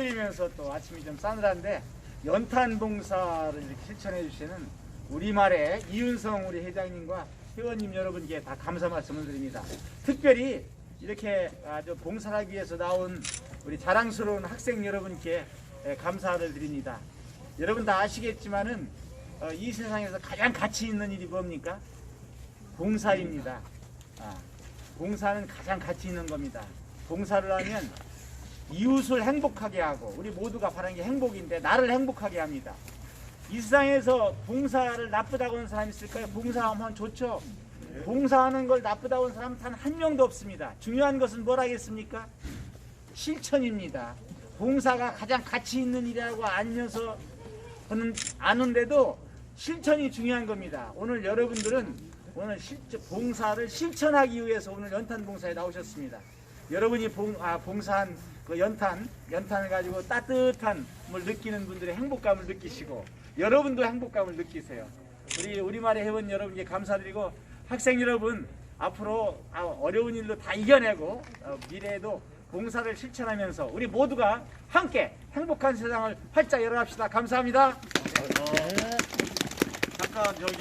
토요일이면서 또 아침이 좀 싸늘한데 연탄 봉사를 이렇게 실천해 주시는 우리말의 이윤성 우리 회장님과 회원님 여러분께 다 감사 말씀을 드립니다. 특별히 이렇게 아주 봉사하기 위해서 나온 우리 자랑스러운 학생 여러분께 예, 감사를 드립니다. 여러분 다 아시겠지만은 어, 이 세상에서 가장 가치 있는 일이 뭡니까? 봉사입니다. 아, 봉사는 가장 가치 있는 겁니다. 봉사를 하면 이웃을 행복하게 하고 우리 모두가 바라는 게 행복인데 나를 행복하게 합니다. 이 세상에서 봉사를 나쁘다고 하는 사람이 있을까요? 봉사하면 좋죠. 봉사하는 걸 나쁘다고 하는 사람은 단한 명도 없습니다. 중요한 것은 뭐라겠습니까? 실천입니다. 봉사가 가장 가치 있는 일이라고 알면서 하는- 아는데도 실천이 중요한 겁니다. 오늘 여러분들은 오늘 실천, 봉사를 실천하기 위해서 오늘 연탄 봉사에 나오셨습니다. 여러분이 봉, 아, 봉사한 그 연탄, 연탄을 가지고 따뜻한 걸 느끼는 분들의 행복감을 느끼시고 여러분도 행복감을 느끼세요. 우리 우리말의 회원 여러분께 감사드리고 학생 여러분 앞으로 아, 어려운 일로 다 이겨내고 어, 미래에도 봉사를 실천하면서 우리 모두가 함께 행복한 세상을 활짝 열어갑시다. 감사합니다. 잠깐 저기